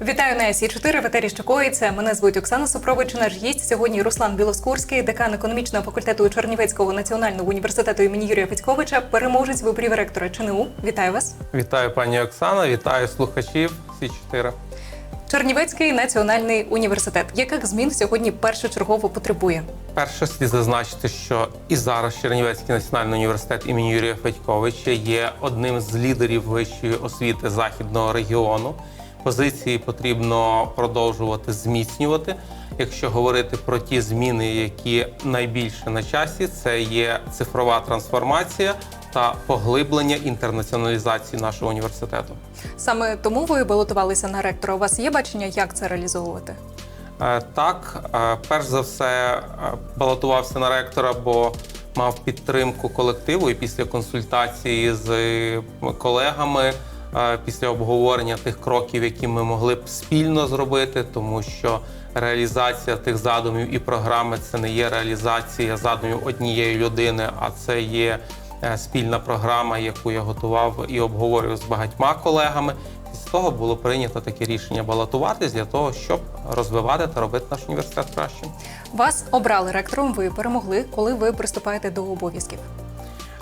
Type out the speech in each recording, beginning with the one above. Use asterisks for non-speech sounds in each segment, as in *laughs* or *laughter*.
Вітаю на СІ 4 в етері Щокоїться. Мене звуть Оксана Супрович. Наш гість сьогодні Руслан Білоскурський, декан економічного факультету Чернівецького національного університету імені Юрія Федьковича, переможець виборів ректора ЧНУ. Вітаю вас. Вітаю пані Оксана, вітаю слухачів Сі 4 Чернівецький національний університет. Яких змін сьогодні першочергово потребує? Перше слід зазначити, що і зараз Чернівецький національний університет імені Юрія Федьковича є одним з лідерів вищої освіти західного регіону. Позиції потрібно продовжувати зміцнювати. Якщо говорити про ті зміни, які найбільше на часі, це є цифрова трансформація та поглиблення інтернаціоналізації нашого університету. Саме тому ви балотувалися на ректора. У вас є бачення, як це реалізовувати? Е, Так, е, перш за все, е, балотувався на ректора, бо мав підтримку колективу і після консультації з колегами, після обговорення тих кроків, які ми могли б спільно зробити, тому що реалізація тих задумів і програми це не є реалізація задумів однієї людини, а це є спільна програма, яку я готував і обговорював з багатьма колегами. Після того було прийнято таке рішення балотуватись для того, щоб розвивати та робити наш університет кращим. Вас обрали ректором. Ви перемогли, коли ви приступаєте до обов'язків.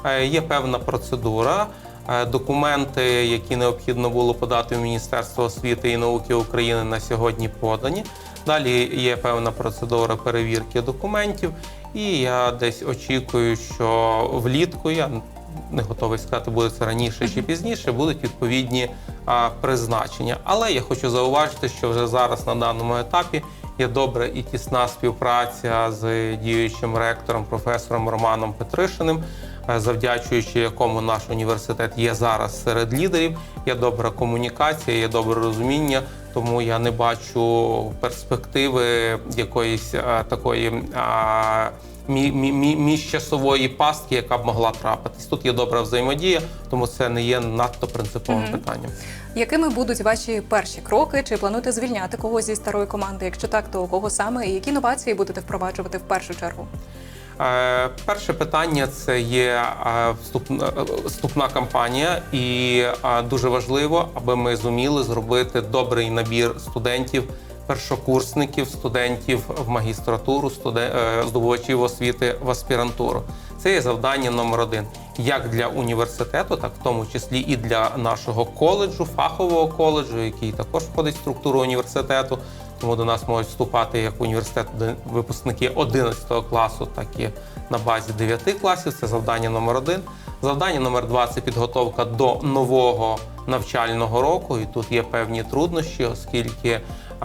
Е, Є певна процедура. Е, Документи, які необхідно було подати в Міністерство освіти і науки України, на сьогодні подані. Далі є певна процедура перевірки документів, і я десь очікую, що влітку я не готовий сказати, буде це раніше чи пізніше, будуть відповідні а, призначення. Але я хочу зауважити, що вже зараз на даному етапі є добра і тісна співпраця з діючим ректором, професором Романом Петришиним, завдячуючи якому наш університет є зараз серед лідерів. Є добра комунікація, є добре розуміння. Тому я не бачу перспективи якоїсь е, такої. а, мі- мі- мі- міжчасової пастки, яка б могла трапитись. Тут є добра взаємодія, тому це не є надто принциповим питанням. Якими будуть ваші перші кроки? Чи плануєте звільняти когось зі старої команди? Якщо так, то кого саме і які новації будете впроваджувати в першу чергу? Е, Перше питання це є е, вступна, е, вступна кампанія, і дуже важливо, аби ми зуміли зробити добрий набір студентів, першокурсників, студентів в магістратуру, здобувачів освіти в аспірантуру. Це є завдання номер один як для університету, так в тому числі і для нашого коледжу, фахового коледжу, який також входить в структуру університету. Тому до нас можуть вступати як університет випускники 11 класу, так і на базі 9 класів. Це завдання номер один. Завдання номер два це підготовка до нового навчального року. І тут є певні труднощі, оскільки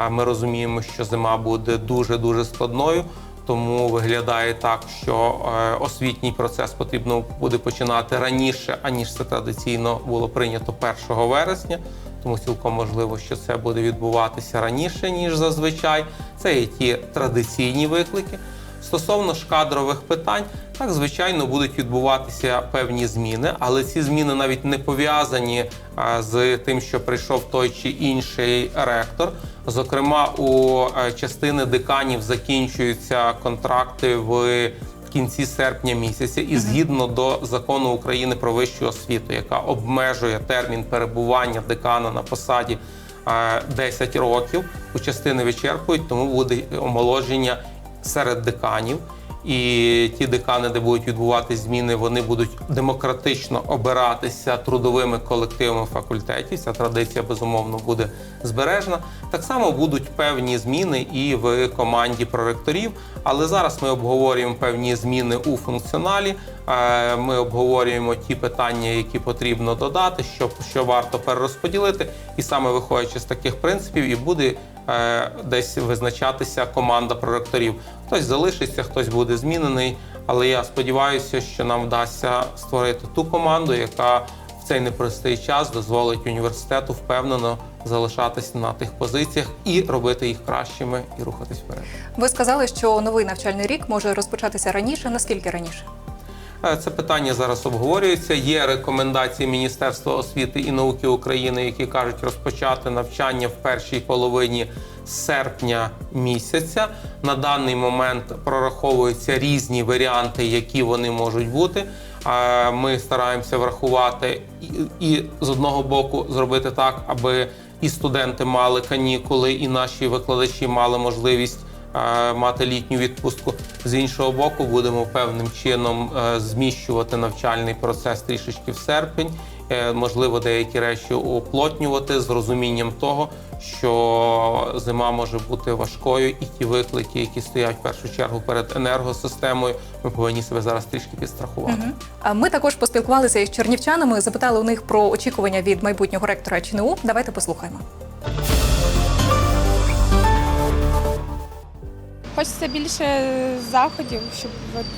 ми розуміємо, що зима буде дуже дуже складною. Тому виглядає так, що е, освітній процес потрібно буде починати раніше, аніж це традиційно було прийнято 1 вересня. Тому цілком можливо, що це буде відбуватися раніше ніж зазвичай. Це є ті традиційні виклики. Стосовно ж кадрових питань, так звичайно будуть відбуватися певні зміни, але ці зміни навіть не пов'язані з тим, що прийшов той чи інший ректор. Зокрема, у е, частини деканів закінчуються контракти в кінці серпня місяця, і згідно до закону України про вищу освіту, яка обмежує термін перебування декана на посаді е, 10 років, у частини вичерпують, тому буде омоложення серед деканів. І ті декани, де будуть відбуватися зміни, вони будуть демократично обиратися трудовими колективами факультетів. Ця традиція безумовно буде збережена. Так само будуть певні зміни і в команді проректорів. Але зараз ми обговорюємо певні зміни у функціоналі. Е, Ми обговорюємо ті питання, які потрібно додати, що, що варто перерозподілити, і саме виходячи з таких принципів, і буде е, десь визначатися команда проректорів. Хтось залишиться, хтось буде змінений. Але я сподіваюся, що нам вдасться створити ту команду, яка в цей непростий час дозволить університету впевнено залишатися на тих позиціях і робити їх кращими і рухатись вперед. Ви сказали, що новий навчальний рік може розпочатися раніше. Наскільки раніше? Це питання зараз обговорюється. Є рекомендації Міністерства освіти і науки України, які кажуть розпочати навчання в першій половині серпня місяця. На даний момент прораховуються різні варіанти, які вони можуть бути. Ми стараємося врахувати і, з одного боку зробити так, аби і студенти мали канікули, і наші викладачі мали можливість мати літню відпустку. З іншого боку, будемо певним чином е, зміщувати навчальний процес трішечки в серпень. Е, Можливо, деякі речі уплотнювати з розумінням того, що зима може бути важкою, і ті виклики, які стоять в першу чергу перед енергосистемою, ми повинні себе зараз трішки підстрахувати. А Ми також поспілкувалися із чернівчанами, запитали у них про очікування від майбутнього ректора ЧНУ. Давайте послухаємо. Хочеться більше заходів, щоб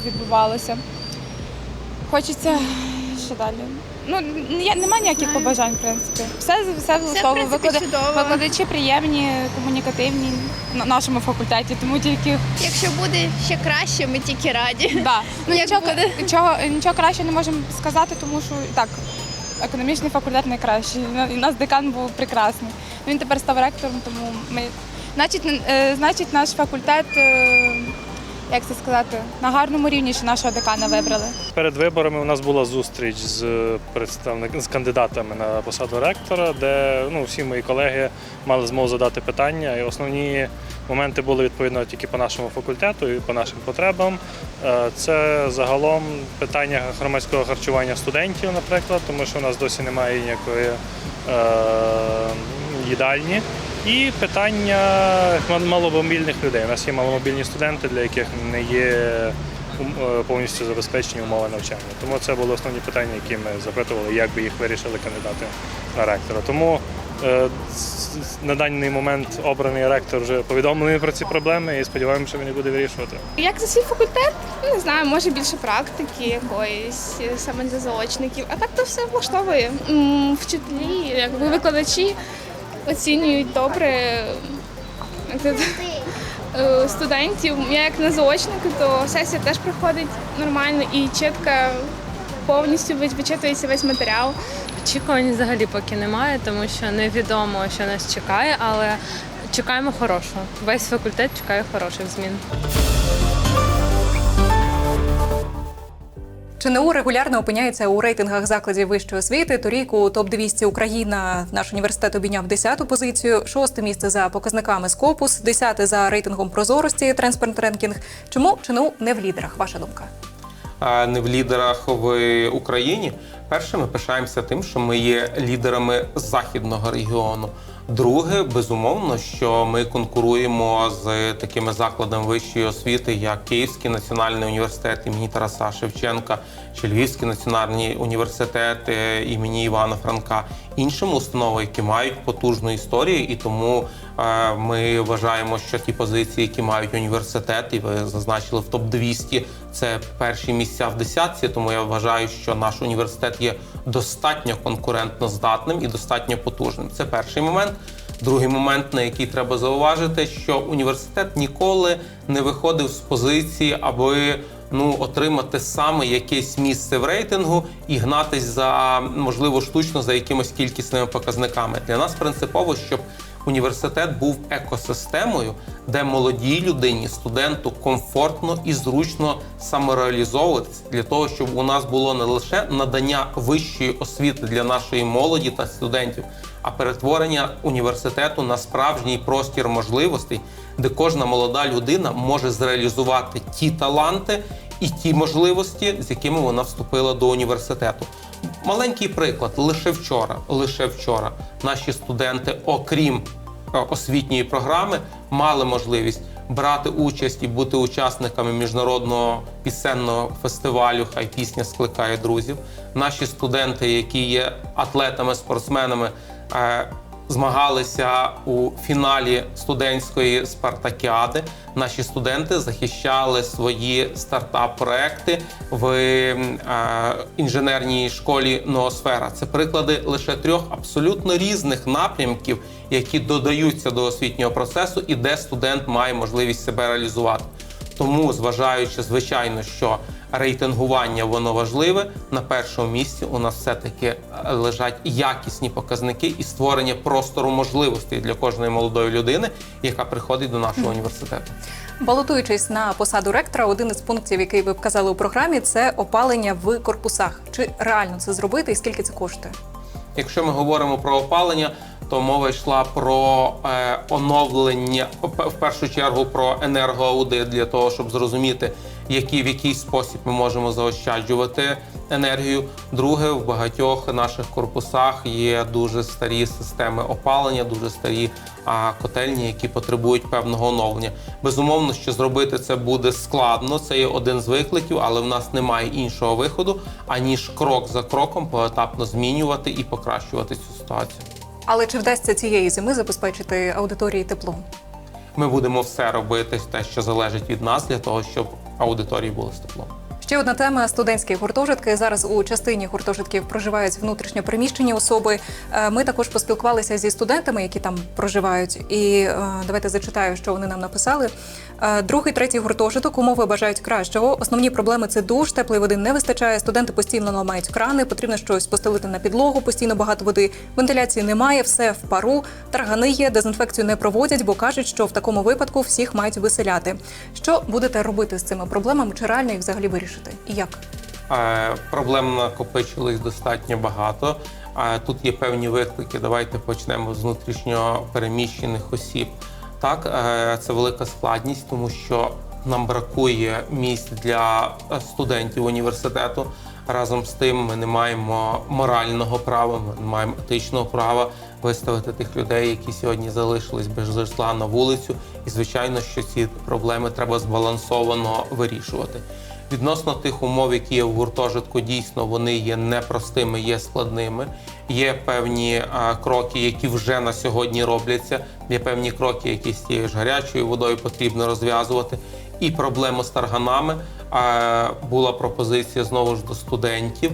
відбувалося. Хочеться що далі. Ну, я, немає ніяких побажань, в принципі. Все, все влаштовує. принципі, Виклада- чудово. Викладачі приємні, комунікативні на нашому факультеті, тому тільки Якщо буде ще краще, ми тільки раді. да. *laughs* ну, нічого, нічого, нічого краще не можемо сказати, тому що так, економічний факультет найкращий. І наш декан був прекрасний. Він тепер став ректором, тому ми. Значить, е, значить, наш факультет, е, як це сказати, на гарному рівні, що нашого декана вибрали. Перед виборами у нас була зустріч з представник з кандидатами на посаду ректора, де ну, всі мої колеги мали змогу задати питання. І основні моменти були відповідно тільки по нашому факультету і по нашим потребам. Е, Це загалом питання громадського харчування студентів, наприклад, тому що у нас досі немає ніякої е, їдальні. І питання мал- маломобільних людей. У нас є маломобільні студенти, для яких не є е, повністю забезпечені умови навчання. Тому це були основні питання, які ми запитували, як би їх вирішили кандидати на ректора. Тому е, на даний момент обраний ректор вже повідомлений про ці проблеми і сподіваємося, що він їх буде вирішувати. Як за свій факультет, не знаю, може більше практики якоїсь е, саме для заочників. А так то все влаштовує. Вчителі, якби викладачі оцінюють добре це, е, студентів. Я як на заочники, то сесія теж проходить нормально і чітко повністю ви- вичитується весь матеріал. Очікувань взагалі поки немає, тому що невідомо, що нас чекає, але чекаємо хорошого. Весь факультет чекає хороших змін. ЧНУ регулярно опиняється у рейтингах закладів вищої освіти. Торік у топ 200 Україна наш університет обійняв 10-ту позицію, шосте місце за показниками Скопус, десяте за рейтингом прозорості Транспорт Ренкінг. Чому ЧНУ не в лідерах? Ваша думка? а не в лідерах в Україні. Перше, ми пишаємося тим, що ми є лідерами західного регіону. Друге, безумовно, що ми конкуруємо з такими закладами вищої освіти, як Київський національний університет імені Тараса Шевченка, чи Львівський національний університет імені Івана Франка, іншими установами, які мають потужну історію, і тому е, ми вважаємо, що ті позиції, які мають університет, і ви зазначили в топ 200 це перші місця в десятці. Тому я вважаю, що наш університет є достатньо конкурентно здатним і достатньо потужним. Це перший момент. Другий момент, на який треба зауважити, що університет ніколи не виходив з позиції, аби ну отримати саме якесь місце в рейтингу і гнатись за можливо штучно за якимось кількісними показниками. Для нас принципово, щоб університет був екосистемою, де молодій людині, студенту комфортно і зручно самореалізовуватися для того, щоб у нас було не лише надання вищої освіти для нашої молоді та студентів, а перетворення університету на справжній простір можливостей, де кожна молода людина може зреалізувати ті таланти і ті можливості, з якими вона вступила до університету. Маленький приклад: лише вчора, лише вчора наші студенти, окрім е, освітньої програми, мали можливість брати участь і бути учасниками міжнародного пісенного фестивалю Хай пісня скликає друзів. Наші студенти, які є атлетами, спортсменами, змагалися у фіналі студентської спартакіади. Наші студенти захищали свої стартап-проекти в е, інженерній школі Ноосфера. Це приклади лише трьох абсолютно різних напрямків, які додаються до освітнього процесу, і де студент має можливість себе реалізувати. Тому, зважаючи, звичайно, що рейтингування воно важливе. На першому місці у нас все-таки е, лежать якісні показники і створення простору можливостей для кожної молодої людини, яка приходить до нашого університету. Балотуючись на посаду ректора, один із пунктів, який ви вказали у програмі, це опалення в корпусах. Чи реально це зробити і скільки це коштує? Якщо ми говоримо про опалення, то мова йшла про е, оновлення в першу чергу про енергоаудит для того, щоб зрозуміти, які в який спосіб ми можемо заощаджувати енергію. Друге, в багатьох наших корпусах є дуже старі системи опалення, дуже старі а, котельні, які потребують певного оновлення. Безумовно, що зробити це буде складно. Це є один з викликів, але в нас немає іншого виходу, аніж крок за кроком поетапно змінювати і покращувати цю ситуацію. Але чи вдасться цієї зими забезпечити аудиторії тепло? Ми будемо все робити, те, що залежить від нас, для того, щоб аудиторії були з теплом. Ще одна тема студентські гуртожитки. Зараз у частині гуртожитків проживають внутрішньо переміщені особи. Е, Ми також поспілкувалися зі студентами, які там проживають. І е, давайте зачитаю, що вони нам написали. Е, Другий, третій гуртожиток умови бажають кращого. Основні проблеми це душ, теплої води не вистачає. Студенти постійно ламають крани, потрібно щось постелити на підлогу, постійно багато води. Вентиляції немає, все в пару. Таргани є, дезінфекцію не проводять, бо кажуть, що в такому випадку всіх мають виселяти. Що будете робити з цими проблемами? Чи реально їх взагалі вирішити? І як? Е, Проблем накопичилось достатньо багато. Е, Тут є певні виклики. Давайте почнемо з внутрішньо переміщених осіб. Так, е, це велика складність, тому що нам бракує місць для студентів університету. Разом з тим, ми не маємо морального права, ми не маємо етичного права виставити тих людей, які сьогодні залишились без житла на вулицю. І звичайно, що ці проблеми треба збалансовано вирішувати. Відносно тих умов, які є в гуртожитку, дійсно вони є непростими, є складними. Є певні а, кроки, які вже на сьогодні робляться. Є певні кроки, які з тією ж гарячою водою потрібно розв'язувати. І проблему з тарганами а, була пропозиція знову ж до студентів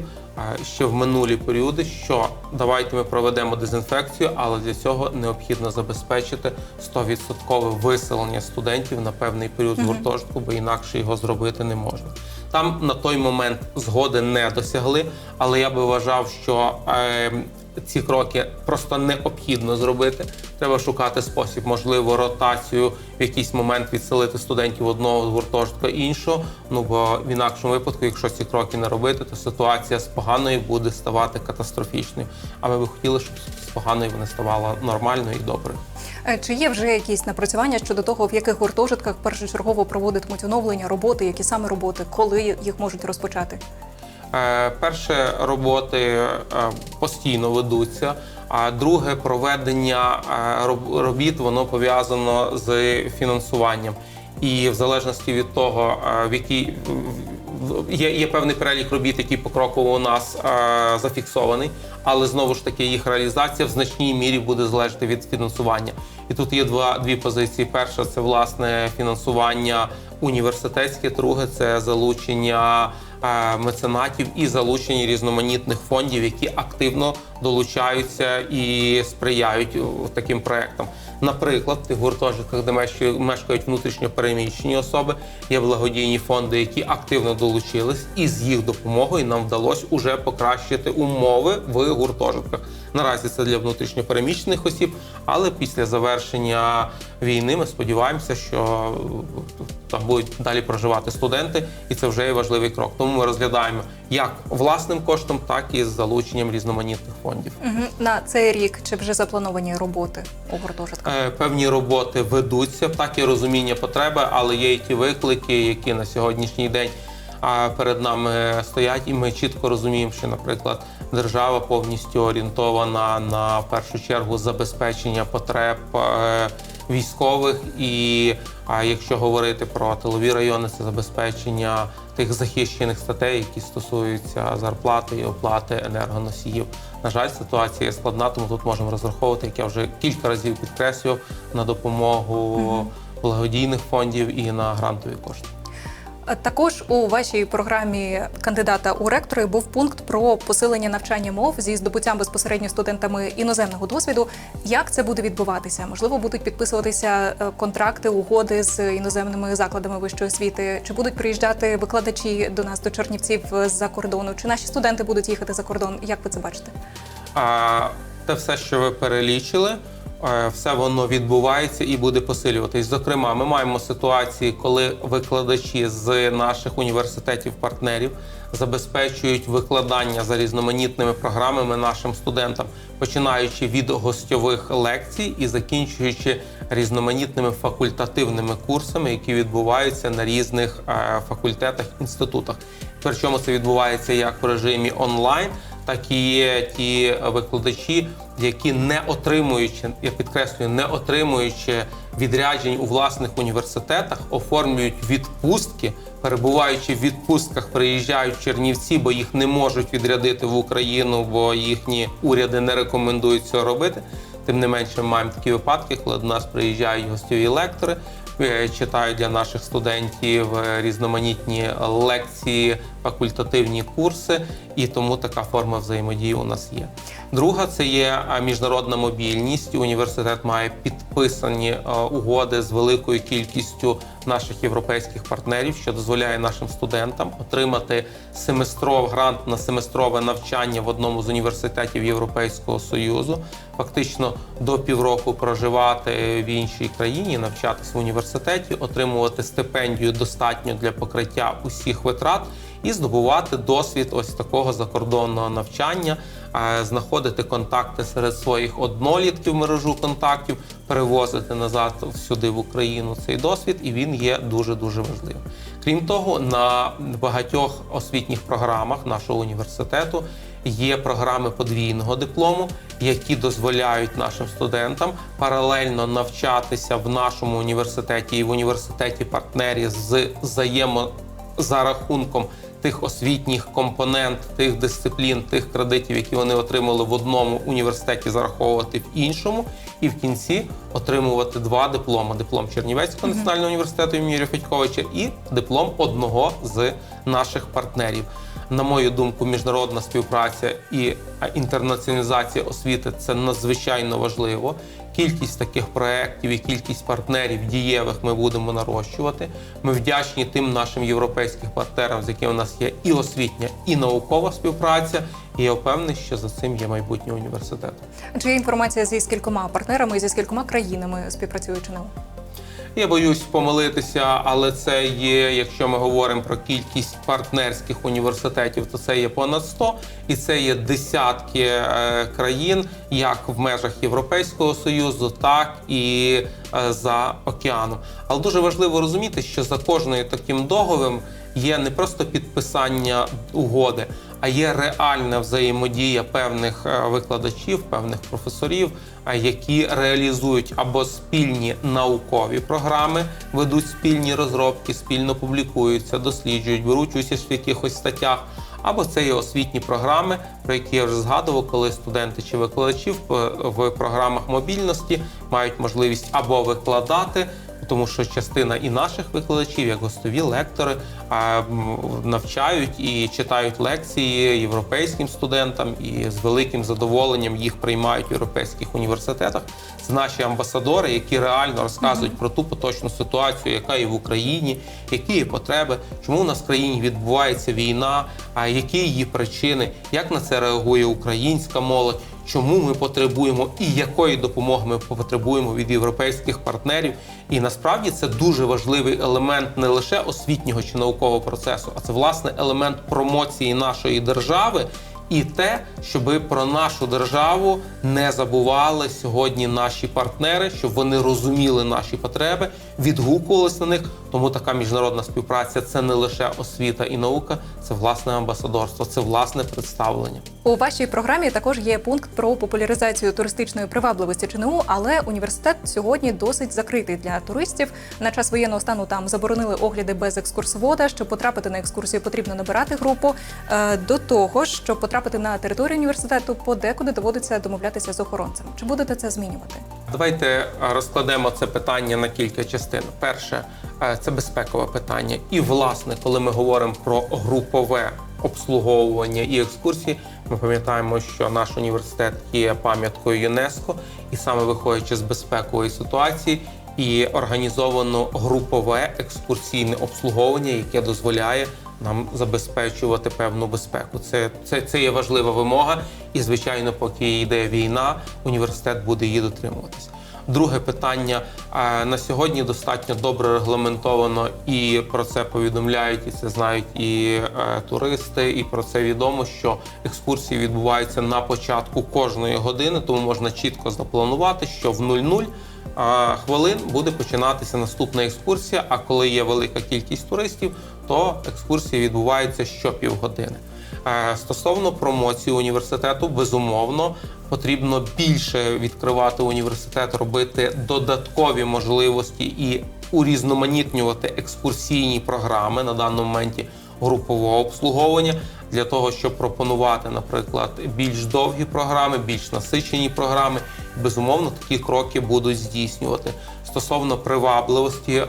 ще в минулі періоди, що давайте ми проведемо дезінфекцію, але для цього необхідно забезпечити 100% виселення студентів на певний період з гуртожитку, бо інакше його зробити не можна. Там на той момент згоди не досягли, але я би вважав, що е, ці кроки просто необхідно зробити. Треба шукати спосіб, можливо, ротацію в якийсь момент відселити студентів одного з гуртожитка іншого. Ну бо в інакшому випадку, якщо ці кроки не робити, то ситуація з поганою буде ставати катастрофічною. А ми би хотіли, щоб з поганої вона ставала нормальною і доброю. Е, Чи є вже якісь напрацювання щодо того, в яких гуртожитках першочергово проводитимуть оновлення роботи, які саме роботи, коли їх можуть розпочати? Е, Перше, роботи е, постійно ведуться. А друге, проведення е, робіт воно пов'язано з фінансуванням. І в залежності від того, в якій є, є певний перелік робіт, які покроково у нас зафіксований, але знову ж таки їх реалізація в значній мірі буде залежати від фінансування. І тут є два дві позиції. Перша це власне фінансування університетське, друге це залучення меценатів і залучення різноманітних фондів, які активно долучаються і сприяють е, таким проектам. Наприклад, в тих гуртожитках, де мешкають внутрішньо переміщені особи, є благодійні фонди, які активно долучились, і з їх допомогою нам вдалося уже покращити умови в гуртожитках. Наразі це для внутрішньо переміщених осіб, але після завершення війни ми сподіваємося, що е, там будуть далі проживати студенти, і це вже є важливий крок. Тому ми розглядаємо як власним коштом, так і з залученням різноманітних фондів. Угу. На цей рік чи вже заплановані роботи у гуртожитках? Е, Певні роботи ведуться, так і розуміння потреби, але є і ті виклики, які на сьогоднішній день перед нами стоять, і ми чітко розуміємо, що, наприклад, держава повністю орієнтована на першу чергу забезпечення потреб е, військових. І якщо говорити про тилові райони, це забезпечення тих захищених статей, які стосуються зарплати і оплати енергоносіїв. На жаль, ситуація складна, тому тут можемо розраховувати, як я вже кілька разів підкреслював, на допомогу благодійних фондів і на грантові кошти. Також у вашій програмі кандидата у ректори був пункт про посилення навчання мов зі здобуттям безпосередньо студентами іноземного досвіду. Як це буде відбуватися? Можливо, будуть підписуватися е, контракти, угоди з іноземними закладами вищої освіти? Чи будуть приїжджати викладачі до нас до Чернівців з-за кордону? Чи наші студенти будуть їхати за кордон? Як ви це бачите? А те все, що ви перелічили, е, все воно відбувається і буде посилюватись. Зокрема, ми маємо ситуації, коли викладачі з наших університетів-партнерів забезпечують викладання за різноманітними програмами нашим студентам, починаючи від гостьових лекцій і закінчуючи різноманітними факультативними курсами, які відбуваються на різних е, факультетах інститутах. Причому це відбувається як в режимі онлайн, так і є ті викладачі, які не отримуючи, я підкреслюю, не отримуючи відряджень у власних університетах, оформлюють відпустки, перебуваючи в відпустках, приїжджають в Чернівці, бо їх не можуть відрядити в Україну, бо їхні уряди не рекомендують цього робити. Тим не менше, ми маємо такі випадки, коли до нас приїжджають гостьові лектори, е, читають для наших студентів е, різноманітні лекції, факультативні курси, і тому така форма взаємодії у нас є. Друга це є міжнародна мобільність. Університет має підписані угоди з великою кількістю наших європейських партнерів, що дозволяє нашим студентам отримати семестров грант на семестрове навчання в одному з університетів Європейського союзу, фактично до півроку проживати в іншій країні, навчатися в університеті, отримувати стипендію достатньо для покриття усіх витрат і здобувати досвід ось такого закордонного навчання, знаходити контакти серед своїх однолітків мережу контактів, перевозити назад сюди в Україну цей досвід, і він є дуже дуже важливим. Крім того, на багатьох освітніх програмах нашого університету є програми подвійного диплому, які дозволяють нашим студентам паралельно навчатися в нашому університеті і в університеті партнерів з взаємо за рахунком тих освітніх компонент, тих дисциплін, тих кредитів, які вони отримали в одному університеті, зараховувати в іншому, і в кінці отримувати два дипломи: диплом Чернівецького національного університету імені Федьковича і диплом одного з наших партнерів. На мою думку, міжнародна співпраця і інтернаціоналізація освіти це надзвичайно важливо. Кількість таких проєктів і кількість партнерів дієвих ми будемо нарощувати. Ми вдячні тим нашим європейським партнерам, з якими у нас є і освітня, і наукова співпраця. І я впевнений, що за цим є майбутнє університету. Чи є інформація зі скількома партнерами і зі скількома країнами співпрацюючи ЧНУ? Я боюсь помилитися, але це є, якщо ми говоримо про кількість партнерських університетів, то це є понад 100, і це є десятки е, країн, як в межах Європейського союзу, так і е, за океаном. Але дуже важливо розуміти, що за кожною таким договором є не просто підписання угоди, а є реальна взаємодія певних е, викладачів, певних професорів, е, які реалізують або спільні наукові програми, ведуть спільні розробки, спільно публікуються, досліджують, беруть участь в якихось статтях. Або це є освітні програми, про які я вже згадував, коли студенти чи викладачі в, в програмах мобільності мають можливість або викладати, тому що частина і наших викладачів, як гостові лектори, навчають і читають лекції європейським студентам, і з великим задоволенням їх приймають в європейських університетах. Це наші амбасадори, які реально розказують про ту поточну ситуацію, яка є в Україні, які є потреби, чому у нас в країні відбувається війна, а які її причини, як на це реагує українська молодь. Чому ми потребуємо і якої допомоги ми потребуємо від європейських партнерів? І насправді це дуже важливий елемент не лише освітнього чи наукового процесу, а це власне елемент промоції нашої держави і те, щоби про нашу державу не забували сьогодні наші партнери, щоб вони розуміли наші потреби, відгукувалися на них. Тому така міжнародна співпраця це не лише освіта і наука, це власне амбасадорство, це власне представлення. У вашій програмі також є пункт про популяризацію туристичної привабливості ЧНУ, але університет сьогодні досить закритий для туристів. На час воєнного стану там заборонили огляди без екскурсовода. Щоб потрапити на екскурсію, потрібно набирати групу. Е, До того щоб потрапити на територію університету, подекуди доводиться домовлятися з охоронцем. Чи будете це змінювати? Давайте е, розкладемо це питання на кілька частин. Перше е, це безпекове питання. І власне, коли ми говоримо про групове обслуговування і екскурсії, ми пам'ятаємо, що наш університет є пам'яткою ЮНЕСКО, і саме виходячи з безпекової ситуації. І організовано групове екскурсійне обслуговування, яке дозволяє нам забезпечувати певну безпеку. Це, це, це є важлива вимога, і звичайно, поки йде війна, університет буде її дотримуватись. Друге питання е, на сьогодні достатньо добре регламентовано, і про це повідомляють, і це знають і е, туристи, і про це відомо, що екскурсії відбуваються на початку кожної години, тому можна чітко запланувати, що в 00 а, хвилин буде починатися наступна екскурсія. А коли є велика кількість туристів, то екскурсії відбуваються щопівгодини. Е, Стосовно промоції університету, безумовно потрібно більше відкривати університет, робити додаткові можливості і урізноманітнювати екскурсійні програми на даному моменті групового обслуговування для того, щоб пропонувати, наприклад, більш довгі програми, більш насичені програми. Безумовно, такі кроки будуть здійснювати. Стосовно привабливості е,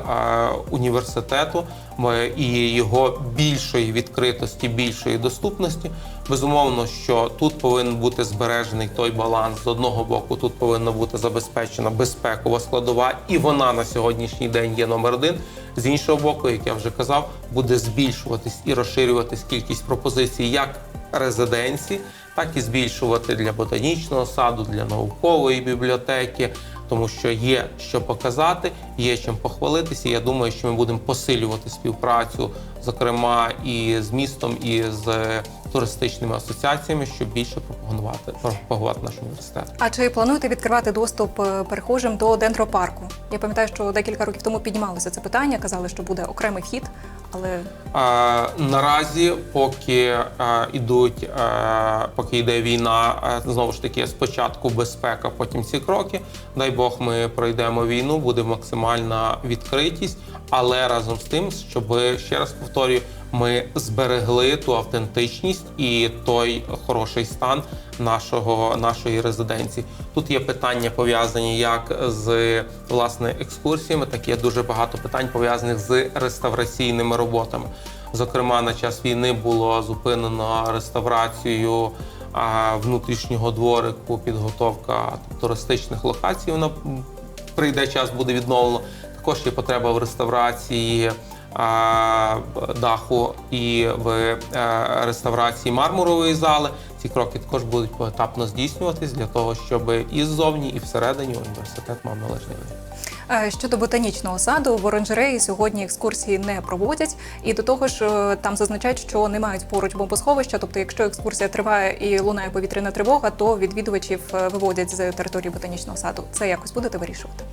університету е, і його більшої відкритості, більшої доступності, безумовно, що тут повинен бути збережений той баланс. З одного боку, тут повинна бути забезпечена безпекова складова, і вона на сьогоднішній день є номер один. З іншого боку, як я вже казав, буде збільшуватись і розширюватись кількість пропозицій як резиденцій, так і збільшувати для ботанічного саду, для наукової бібліотеки, тому що є що показати, є чим похвалитися. Я думаю, що ми будемо посилювати співпрацю, зокрема і з містом, і з туристичними асоціаціями, щоб більше пропагувати пропагувати наш університет. А чи плануєте відкривати доступ е, перехожим до дендропарку? Я пам'ятаю, що декілька років тому піднімалося це питання, казали, що буде окремий вхід, але А, наразі, поки а, ідуть, а, поки йде війна, а, знову ж таки, спочатку безпека, потім ці кроки. Дай Бог, ми пройдемо війну, буде максимальна відкритість, але разом з тим, щоб ще раз повторюю, ми зберегли ту автентичність і той хороший стан нашого нашої резиденції. Тут є питання пов'язані як з власне екскурсіями, так є дуже багато питань пов'язаних з реставраційними роботами. Зокрема, на час війни було зупинено реставрацію внутрішнього дворику, підготовка туристичних локацій. Вона прийде час, буде відновлено. Також є потреба в реставрації даху і в е, реставрації мармурової зали. Ці кроки також будуть поетапно здійснюватись для того, щоб і ззовні, і всередині університет мав належний вигляд. Е, Щодо ботанічного саду, в оранжереї сьогодні екскурсії не проводять, і до того ж е, там зазначають, що не мають поруч бомбосховища. Тобто, якщо екскурсія триває і лунає повітряна тривога, то відвідувачів е, виводять з території ботанічного саду. Це якось будете вирішувати?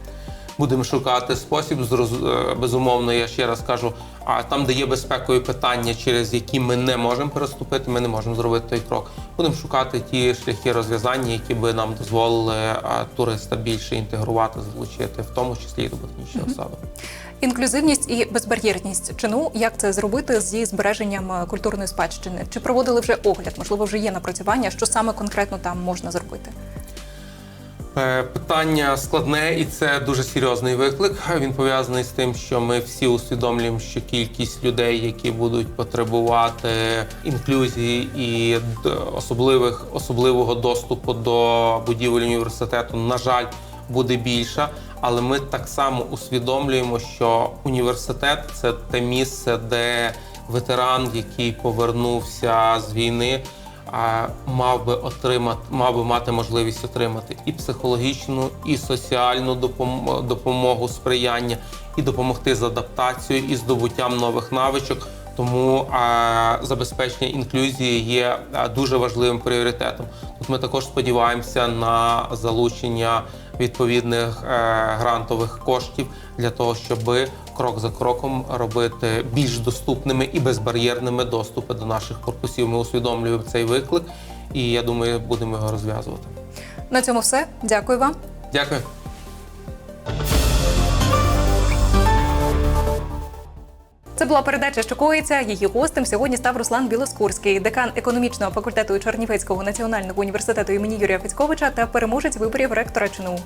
Будемо шукати спосіб. Е, Безумовно, я ще раз кажу, а там, де є безпекові питання, через які ми не можемо переступити, ми не можемо зробити той крок. Будемо шукати ті шляхи розв'язання, які би нам дозволили туриста більше інтегрувати, залучити, в тому числі і до ботанічного саду. Інклюзивність і безбар'єрність чину, як це зробити зі збереженням е, культурної спадщини? Чи проводили вже огляд? Можливо, вже є напрацювання, що саме конкретно там можна зробити? Е, Питання складне і це дуже серйозний виклик. Він пов'язаний з тим, що ми всі усвідомлюємо, що кількість людей, які будуть потребувати інклюзії і особливих особливого доступу до будівель університету, на жаль, буде більша. Але ми так само усвідомлюємо, що університет це те місце, де ветеран, який повернувся з війни, мав би отримати, мав би мати можливість отримати і психологічну, і соціальну допомогу допомогу, сприяння, і допомогти з адаптацією і здобуттям нових навичок. Тому а, забезпечення інклюзії є дуже важливим пріоритетом. Тут ми також сподіваємося на залучення відповідних е, грантових коштів для того, щоб крок за кроком робити більш доступними і безбар'єрними доступи до наших корпусів. Ми усвідомлюємо цей виклик, і я думаю, будемо його розв'язувати. На цьому все. Дякую вам. Це була передача, що. Її гостем сьогодні став Руслан Білоскурський, декан економічного факультету Чернівецького національного університету імені Юрія Федьковича та переможець виборів ректора ЧНУ.